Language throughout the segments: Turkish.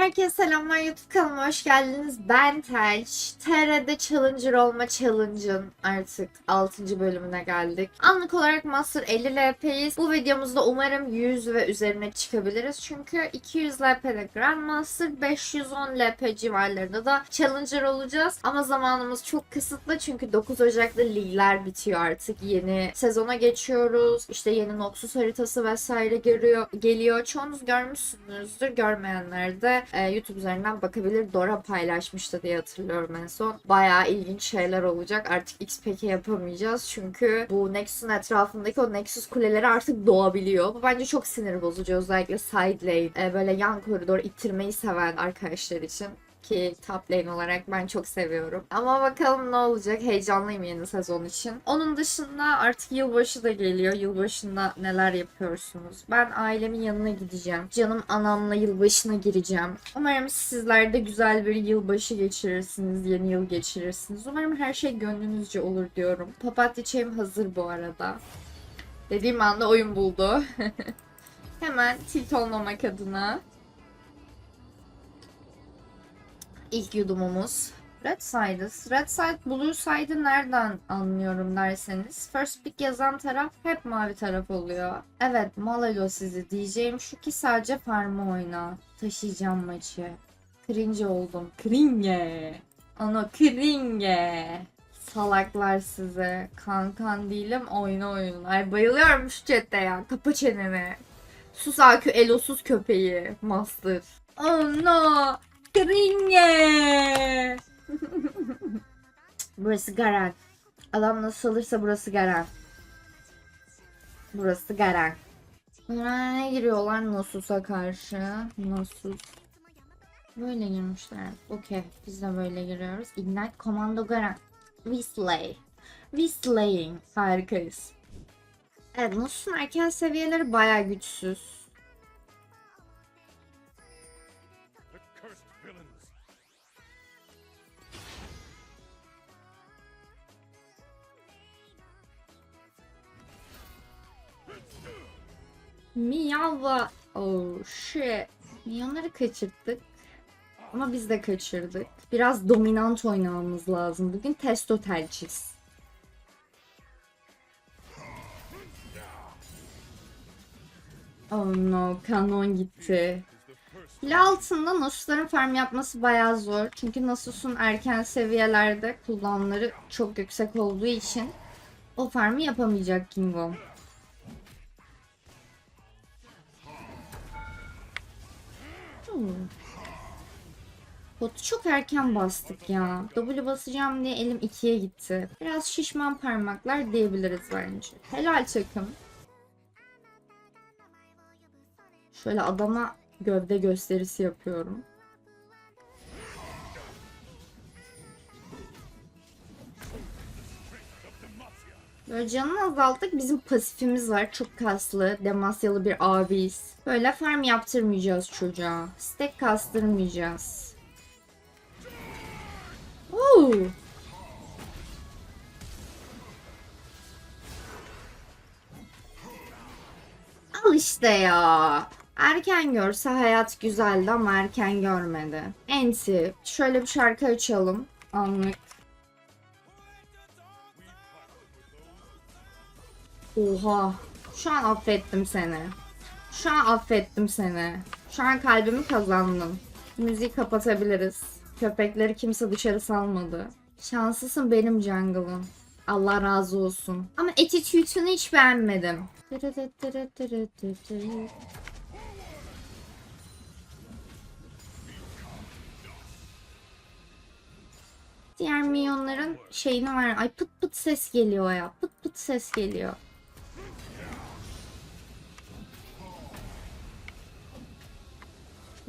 Herkese selamlar YouTube kanalıma hoş geldiniz. Ben Telç. TR'de Challenger olma challenge'ın artık 6. bölümüne geldik. Anlık olarak Master 50 LP'yiz. Bu videomuzda umarım 100 ve üzerine çıkabiliriz. Çünkü 200 LP'de Grandmaster, 510 LP civarlarında da Challenger olacağız. Ama zamanımız çok kısıtlı çünkü 9 Ocak'ta ligler bitiyor artık. Yeni sezona geçiyoruz. İşte yeni Noxus haritası vesaire geliyor. geliyor. Çoğunuz görmüşsünüzdür. Görmeyenler de e, YouTube üzerinden bakabilir. Dora paylaşmıştı diye hatırlıyorum en son. Bayağı ilginç şeyler olacak. Artık XPK yapamayacağız. Çünkü bu Nexus'un etrafındaki o Nexus kuleleri artık doğabiliyor. Bu bence çok sinir bozucu. Özellikle side lane, e, böyle yan koridor ittirmeyi seven arkadaşlar için ki top lane olarak ben çok seviyorum. Ama bakalım ne olacak. Heyecanlıyım yeni sezon için. Onun dışında artık yılbaşı da geliyor. Yılbaşında neler yapıyorsunuz? Ben ailemin yanına gideceğim. Canım anamla yılbaşına gireceğim. Umarım sizler de güzel bir yılbaşı geçirirsiniz. Yeni yıl geçirirsiniz. Umarım her şey gönlünüzce olur diyorum. Papatya çayım hazır bu arada. Dediğim anda oyun buldu. Hemen tilt olmamak adına İlk yudumumuz. Red Side'ız. Red Side, Blue Side'ı nereden anlıyorum derseniz. First pick yazan taraf hep mavi taraf oluyor. Evet Malalo sizi diyeceğim şu ki sadece farmı oyna. Taşıyacağım maçı. Cringe oldum. Cringe. Ana cringe. Salaklar size. Kankan değilim oyna oyun. Ay bayılıyorum şu chatte ya. Kapa çeneni. Sus akü elosuz köpeği. Master. Oh no. Kringe. burası garan. Adam nasıl alırsa burası garan. Burası garan. Ne giriyorlar Nasus'a karşı? Nasus. Böyle girmişler. Okey. Biz de böyle giriyoruz. Ignite Commando Garan. We slay. We slaying. Harikayız. Evet Nasus'un erken seviyeleri baya güçsüz. Miyava. Oh shit. Milyonları kaçırttık. Ama biz de kaçırdık. Biraz dominant oynamamız lazım. Bugün testo tercihiz. Oh no, kanon gitti. File altında Nasus'ların farm yapması bayağı zor. Çünkü Nasus'un erken seviyelerde kullanımları çok yüksek olduğu için o farmı yapamayacak Kingo. Hmm. Botu çok erken bastık ya. W basacağım diye elim ikiye gitti. Biraz şişman parmaklar diyebiliriz bence. Helal takım. Şöyle adama gövde gösterisi yapıyorum. Böyle canını azalttık. Bizim pasifimiz var. Çok kaslı. Demasyalı bir abiyiz. Böyle farm yaptırmayacağız çocuğa. Stack kastırmayacağız. Oo. Al işte ya. Erken görse hayat güzeldi ama erken görmedi. Enti. Şöyle bir şarkı açalım. Anlık. Oha. Şu an affettim seni. Şu an affettim seni. Şu an kalbimi kazandın. Müziği kapatabiliriz. Köpekleri kimse dışarı salmadı. Şanslısın benim jungle'ım. Allah razı olsun. Ama attitude'unu hiç beğenmedim. Diğer milyonların şeyini var. Ay pıt pıt ses geliyor ya. Pıt pıt ses geliyor.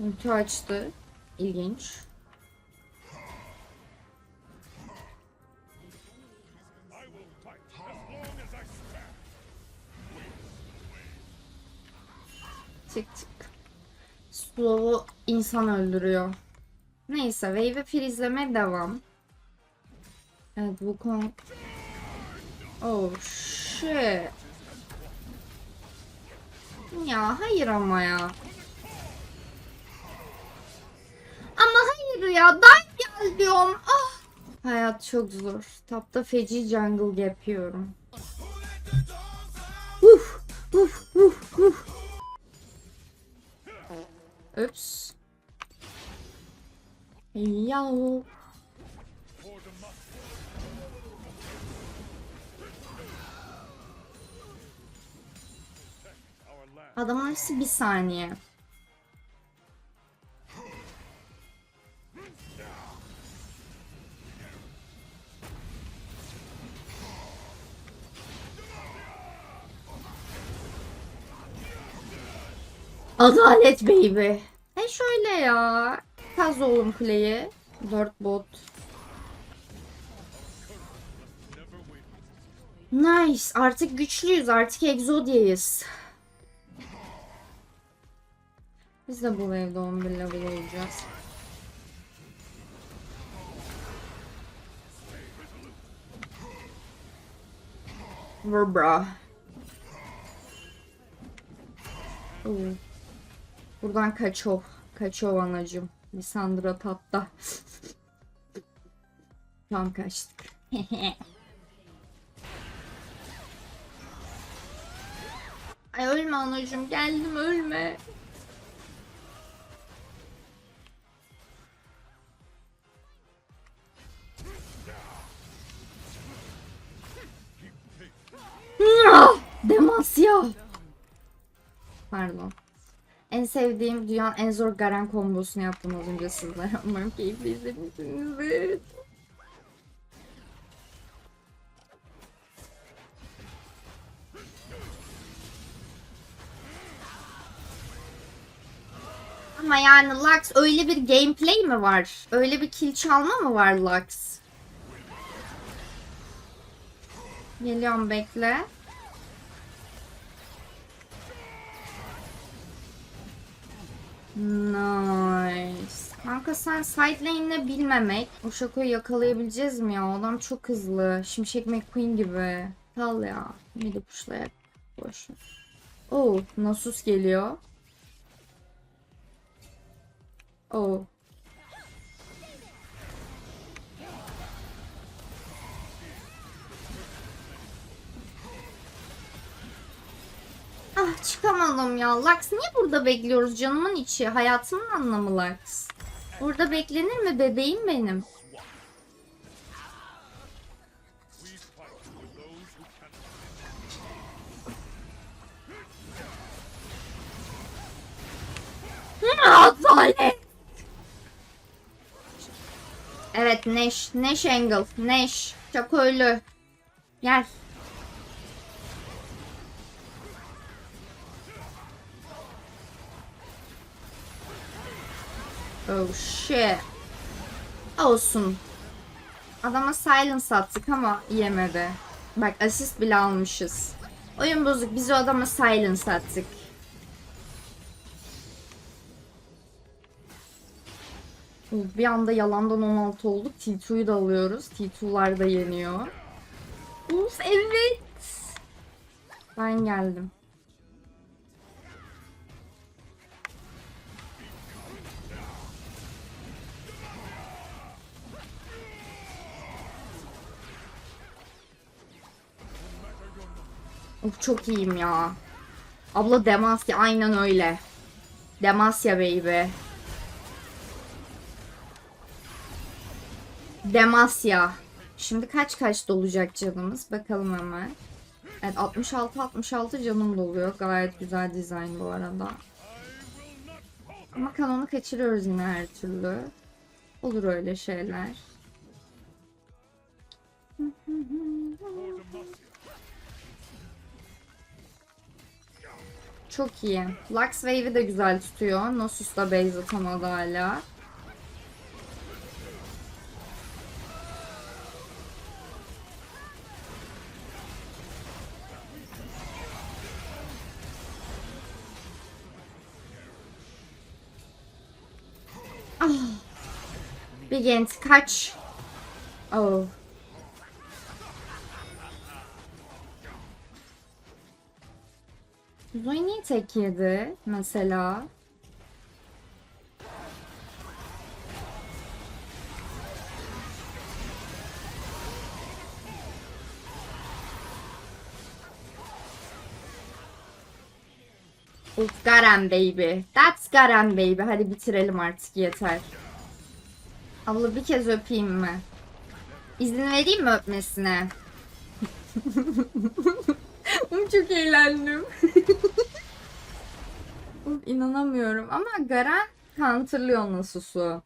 Ulti açtı. İlginç. Tık tık. Slow'u insan öldürüyor. Neyse wave'i freeze'leme devam. Evet bu kon... Oh shit. Ya hayır ama ya. Ya. Dive. Ah. Hayat çok zor. Tapta feci jungle yapıyorum. Uf, uf, uf, uf. Ups. Yahu. Adamın hepsi bir saniye. Adalet baby. E şöyle ya. Kaz oğlum kuleyi. 4 bot. Nice. Artık güçlüyüz. Artık Exodia'yız. Biz de bu evde 11 level olacağız. Vur bra. Oo. Buradan kaçov. Kaçov anacım. Lisandra tatta. Tam kaçtık. Ay ölme anacım geldim ölme. Ah, Demasya. Pardon. En sevdiğim dünyanın en zor Garen kombosunu yaptım az önce sizlere. Umarım keyifli izlemişsinizdir. Ama yani Lux öyle bir gameplay mi var? Öyle bir kill çalma mı var Lux? Geliyorum bekle. Nice. Kanka sen side lane'le bilmemek. O şakoyu yakalayabileceğiz mi ya? Adam çok hızlı. Şimşek McQueen gibi. Kal ya. Midi pushlayak. Boş ver. Oo, Nasus geliyor. Oo. Ah çıkamadım ya. Lux niye burada bekliyoruz canımın içi? Hayatımın anlamı Lux. Burada beklenir mi bebeğim benim? Adalet. Evet Neş. Neş Angle. Neş. Çok ölü. Gel. Oh shit. Olsun. Adama silence attık ama yemedi. Bak asist bile almışız. Oyun bozuk. Biz o adama silence attık. Bir anda yalandan 16 olduk. T2'yu da alıyoruz. T2'lar da yeniyor. Uf evet. Ben geldim. Of çok iyiyim ya. Abla Demasya aynen öyle. Demasya baby. Demasya. Şimdi kaç kaç dolacak canımız? Bakalım hemen. Evet 66 66 canım doluyor. Gayet güzel dizayn bu arada. Ama kanonu kaçırıyoruz yine her türlü. Olur öyle şeyler. Çok iyi. Lux Wave'i de güzel tutuyor. Nosus da base atamadı hala. Ah. Bir gent kaç. Oh. Zoe niye mesela? Of Garen baby. That's Garen baby. Hadi bitirelim artık yeter. Abla bir kez öpeyim mi? İzin vereyim mi öpmesine? Çok eğlendim. İnanamıyorum ama Garen counterlıyor Nasus'u.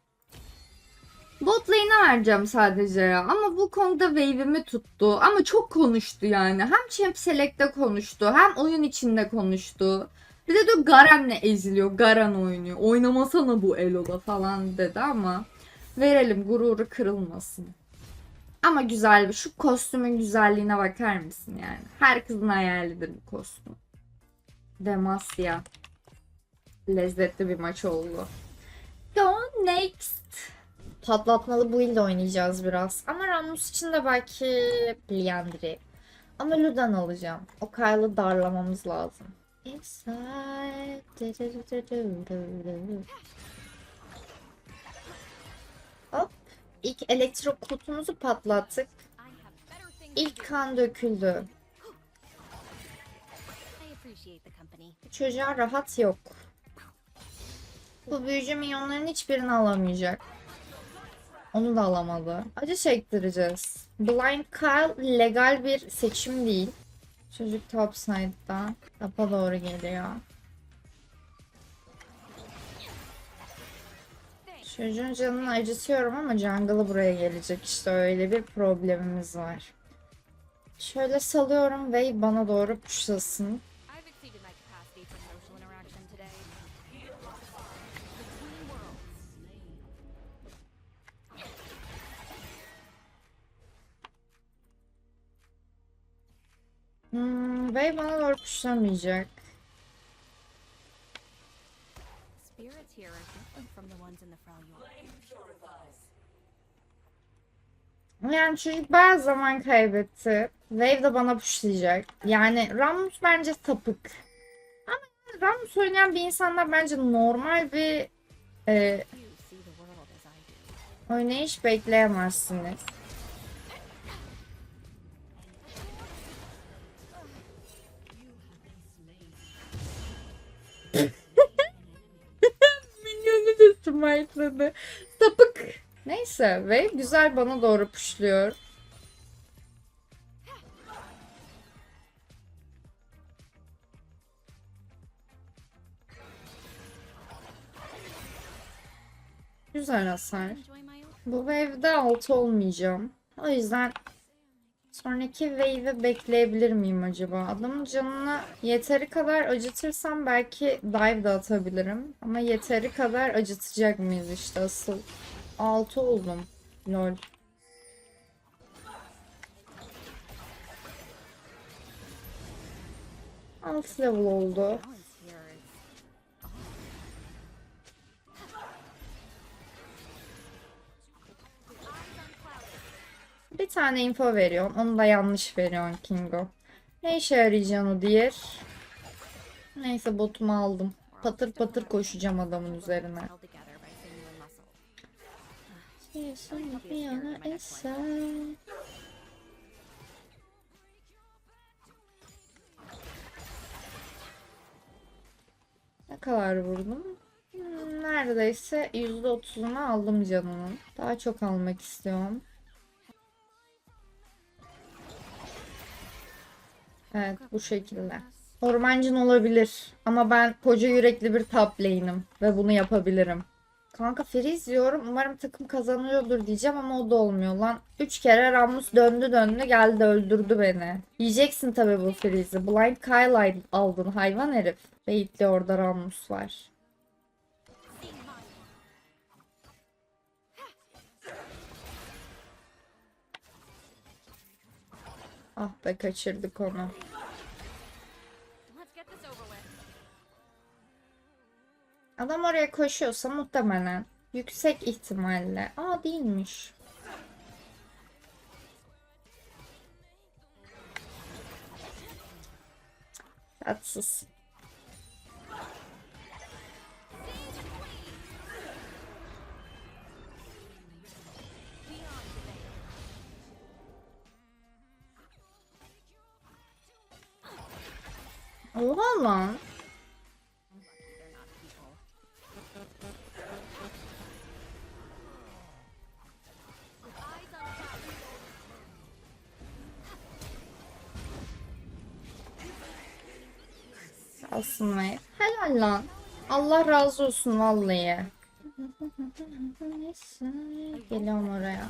Bot lane'e vereceğim sadece ya. Ama bu konuda wave'imi tuttu. Ama çok konuştu yani. Hem Champ Select'te konuştu. Hem oyun içinde konuştu. Bir de diyor Garen'le eziliyor. Garen oynuyor. Oynamasana bu Elo'da falan dedi ama verelim gururu kırılmasın. Ama güzel bir şu kostümün güzelliğine bakar mısın yani? Her kızın hayalidir bu kostüm. Demasya. Lezzetli bir maç oldu. Go next. Patlatmalı bu ile oynayacağız biraz. Ama Rammus için de belki Liandry. Ama Ludan alacağım. O Kyle'ı darlamamız lazım. Inside. İlk elektro kutumuzu patlattık. İlk kan döküldü. Çocuğa rahat yok. Bu büyücü minyonların hiçbirini alamayacak. Onu da alamadı. Acı çektireceğiz. Blind Kyle legal bir seçim değil. Çocuk topside'da. Tapa doğru geliyor. Çocuğun canını acıtıyorum ama jungle'ı buraya gelecek. İşte öyle bir problemimiz var. Şöyle salıyorum ve bana doğru worlds. Hmm, Bey bana doğru pushlamayacak. Yani çocuk bayağı zaman kaybetti. Wave de bana pushlayacak. Yani Rammus bence sapık. Ama Rammus oynayan bir insanlar bence normal bir e, oynayış bekleyemezsiniz. Minyonu da smite'ladı. Sapık. Neyse ve güzel bana doğru puşluyor. Güzel hasar. Bu wave'de altı olmayacağım. O yüzden sonraki wave'i bekleyebilir miyim acaba? Adamın canını yeteri kadar acıtırsam belki dive de atabilirim. Ama yeteri kadar acıtacak mıyız işte asıl. 6 oldum. Lol. Alt level oldu. Bir tane info veriyorum. Onu da yanlış veriyorsun Kingo. Ne işe yarayacağını diğer. Neyse botumu aldım. Patır patır koşacağım adamın üzerine. Bir yana eser. Ne kadar vurdum? Hmm, Neredeyse %30'unu aldım canının. Daha çok almak istiyorum. Evet bu şekilde. Ormancın olabilir ama ben koca yürekli bir top lane'im ve bunu yapabilirim. Kanka Freeze diyorum. Umarım takım kazanıyordur diyeceğim ama o da olmuyor lan. 3 kere Rammus döndü döndü geldi öldürdü beni. Yiyeceksin tabii bu Freeze'i. Blind Kyle aldın hayvan herif. Baitli orada Rammus var. Ah be kaçırdık onu. Adam oraya koşuyorsa muhtemelen yüksek ihtimalle. Aa değilmiş. Tatsız. Oha lan. Kalsın Wave. Helal lan. Allah razı olsun vallahi. Geliyorum oraya.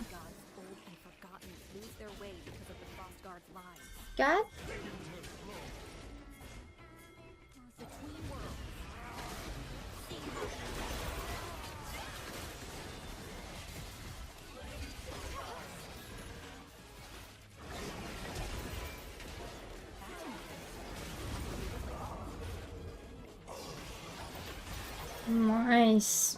Gods Nice.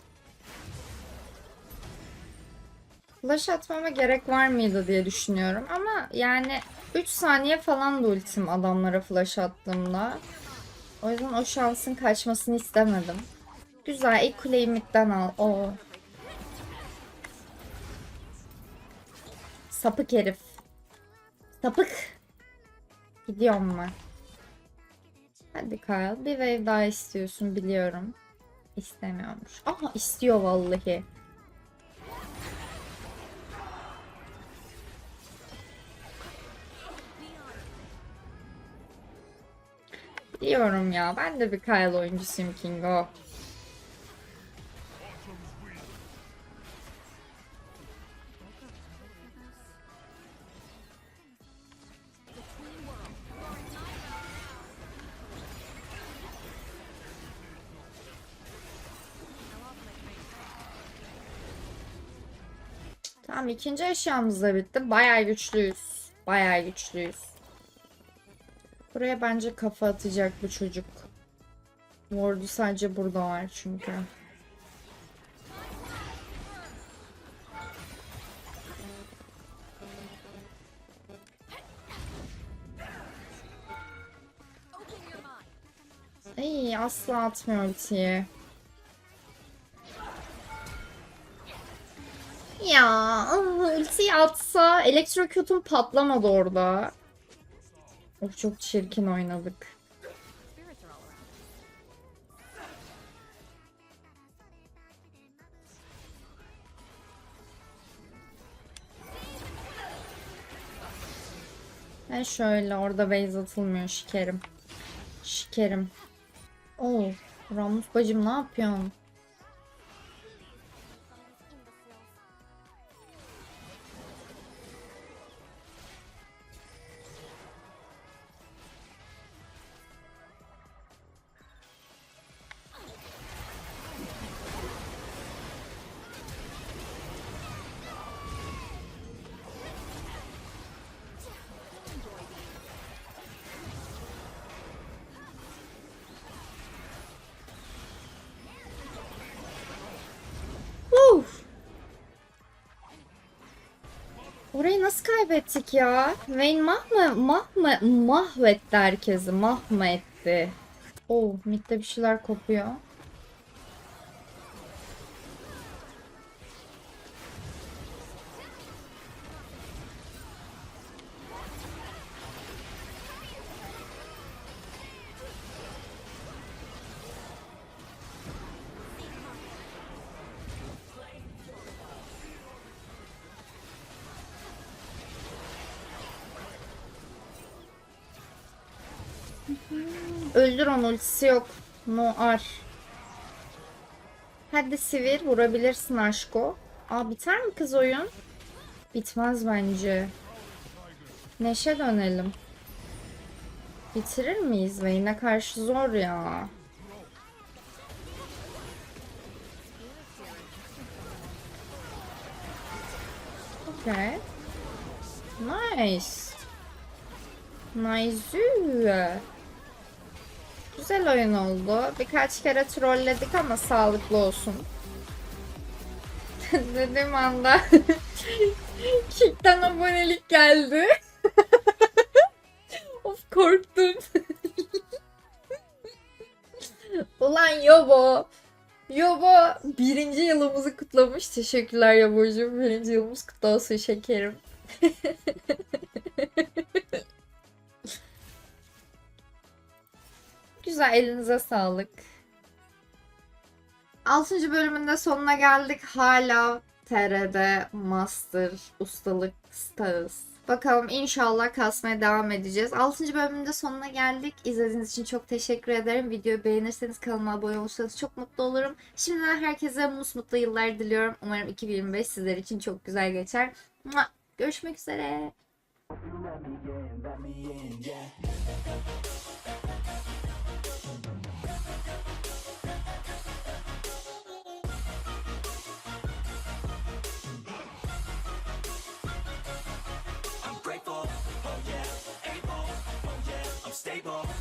Flash atmama gerek var mıydı diye düşünüyorum ama yani 3 saniye falan da ultim adamlara flash attığımda. O yüzden o şansın kaçmasını istemedim. Güzel ilk kuleyi midden al. Oo. Sapık herif. Sapık. Gidiyorum ben. Hadi Kyle. Bir wave daha istiyorsun biliyorum. İstemiyormuş. Aha istiyor vallahi. Biliyorum ya. Ben de bir Kyle oyuncusuyum Kingo. Tamam ikinci eşyamız da bitti. Bayağı güçlüyüz. Bayağı güçlüyüz. Buraya bence kafa atacak bu çocuk. Ward'u sadece burada var çünkü. İyi asla atmıyor ultiyi. Ya ultiyi atsa elektrocute'um patlamadı orada. Of çok çirkin oynadık. Ben şöyle orada base atılmıyor şikerim. Şikerim. Oo, Ramus bacım ne yapıyorsun? Orayı nasıl kaybettik ya? Vayne mah mı? Mah mı? Mahvetti herkesi. Mahvetti. Oo, midde bir şeyler kopuyor. Öldür onu ultisi yok. No ar. Hadi Sivir vurabilirsin aşko. Aa biter mi kız oyun? Bitmez bence. Neşe dönelim. Bitirir miyiz? Vayne'e karşı zor ya. Okay. Nice. Nice. Güzel oyun oldu. Birkaç kere trolledik ama sağlıklı olsun. Dediğim anda Kick'ten abonelik geldi. of korktum. Ulan Yobo. Yobo birinci yılımızı kutlamış. Teşekkürler Yobo'cum. Birinci yılımız kutlu olsun şekerim. Güzel elinize sağlık. 6. bölümün de sonuna geldik. Hala TR'de Master ustalık stağız. Bakalım inşallah kasmaya devam edeceğiz. 6. bölümün de sonuna geldik. İzlediğiniz için çok teşekkür ederim. Videoyu beğenirseniz kanalıma abone olursanız çok mutlu olurum. Şimdiden herkese mutlu yıllar diliyorum. Umarım 2025 sizler için çok güzel geçer. Görüşmek üzere. table.